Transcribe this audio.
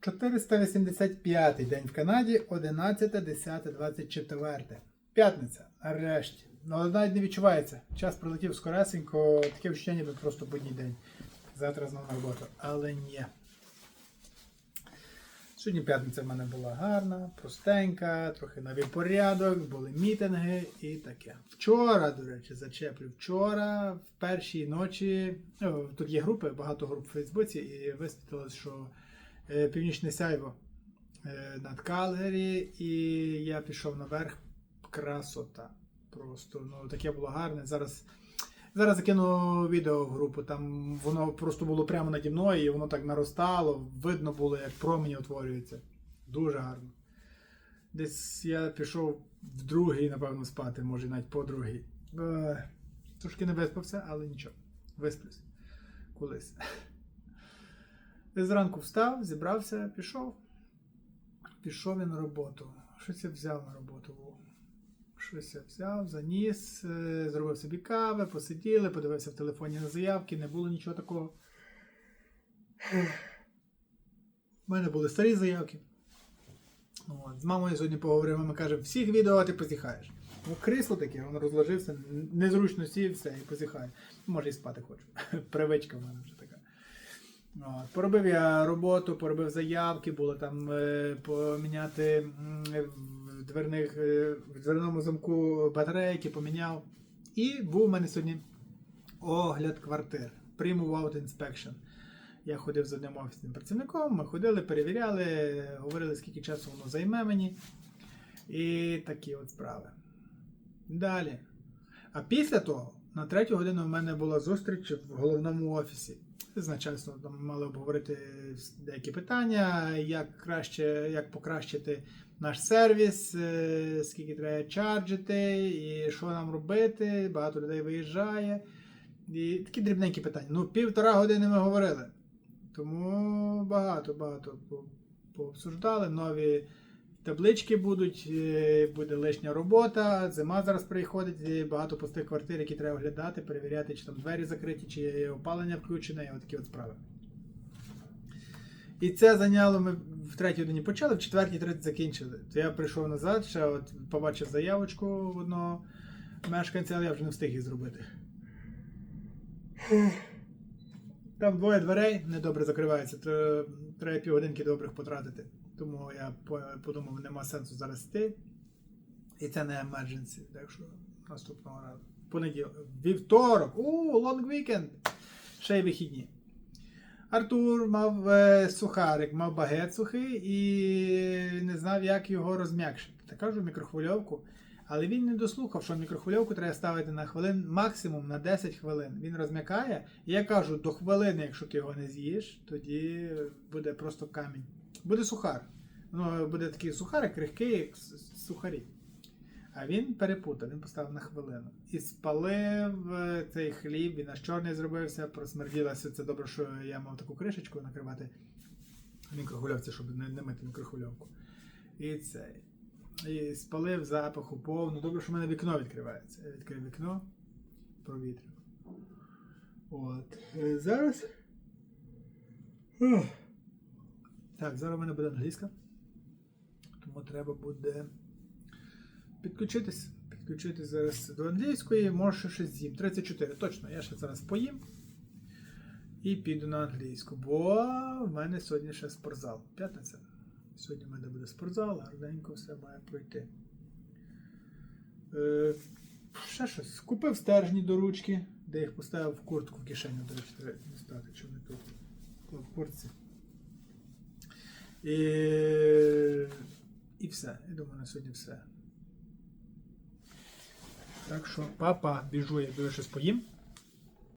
485 день в Канаді, 11, 10, 24. П'ятниця. Нарешті. Ну, але навіть не відчувається. Час пролетів скоресенько, таке відчуття, ніби просто будній день. Завтра знову на роботу. Але ні. Сьогодні п'ятниця в мене була гарна, простенька, трохи навів порядок, були мітинги і таке. Вчора, до речі, зачеплю. Вчора, в першій ночі, ну, тут є групи, багато груп в Фейсбуці, і висвітилось, що північне сяйво е, над Калгері, і я пішов наверх. Красота. Просто ну таке було гарне. Зараз. Зараз закину відео в групу, там воно просто було прямо наді мною, і воно так наростало, видно було, як промені утворюються. Дуже гарно. Десь я пішов в другий, напевно, спати, може навіть по другий. Е, Трошки не виспався, але нічого. Висплюсь. Колись. Десь зранку встав, зібрався, пішов. Пішов я на роботу. Щось я взяв на роботу. Щось я взяв, заніс, е, зробив собі кави, посиділи, подивився в телефоні на заявки, не було нічого такого. У мене були старі заявки. От. З мамою сьогодні поговорив, мама каже, всіх відео ти позіхаєш. Ну, крісло таке, воно розложився, незручно сів, все, і позіхає. Може і спати хочу. Привичка в мене вже така. Поробив я роботу, поробив заявки, було там е, поміняти в дверних, е, в дверному замку батарейки, поміняв. І був у мене сьогодні огляд квартир. Primo Out Inspection. Я ходив з одним офісним працівником, ми ходили, перевіряли, говорили, скільки часу воно займе мені. І такі от справи. Далі. А після того, на третю годину в мене була зустріч в головному офісі. З начальством там мали обговорити деякі питання, як краще, як покращити наш сервіс, е, скільки треба чарджити, і що нам робити. Багато людей виїжджає. І такі дрібненькі питання. Ну, півтора години ми говорили. Тому багато, багато пообсуждали. Нові таблички будуть, е, буде лишня робота. Зима зараз приходить, багато пустих квартир, які треба оглядати, перевіряти, чи там двері закриті, чи опалення включене, і отакі от справи. І це зайняло ми в третій годині почали, в четвертій 30 закінчили. То я прийшов назад, ще от побачив заявочку одного мешканця, але я вже не встиг її зробити. Там двоє дверей недобре закриваються, то треба півгодинки добрих потратити. Тому я подумав, нема сенсу зараз йти. І це не emergency, так що наступного разу. Понеділок. Вівторок! У, лонг вікенд! Ще й вихідні. Артур мав е, сухарик, мав багет сухий і не знав, як його розм'якшити. Та кажу мікрохвильовку. Але він не дослухав, що мікрохвильовку треба ставити на хвилин, максимум на 10 хвилин. Він розм'якає. І я кажу, до хвилини, якщо ти його не з'їш, тоді буде просто камінь. Буде сухар. Ну, буде такий сухарик, крихкий, як сухарі. А він перепутав, він поставив на хвилину. І спалив е, цей хліб, він аж чорний зробився, просмерділося. Це добре, що я мав таку кришечку накривати мікрохвильовці, щоб не мити мікрохвильовку. І цей. І спалив запаху повну. Добре, що в мене вікно відкривається. Я відкрив вікно, провітрив. От. Е, Зараз. Так, зараз в мене буде англійська. Тому треба буде підключитись. Підключитись зараз до англійської, може щось з'їм. 34, точно, я ще зараз поїм. І піду на англійську, бо в мене сьогодні ще спортзал. П'ятниця. Сьогодні в мене буде спортзал, гарненько все має пройти. Е, ще щось. Купив стержні до ручки, де їх поставив в куртку в кишеню, до речі, треба дістати, чи вони тут. В куртці. І, і все. Я думаю, на сьогодні все. Так що, папа, біжу, я біжу щось поїм.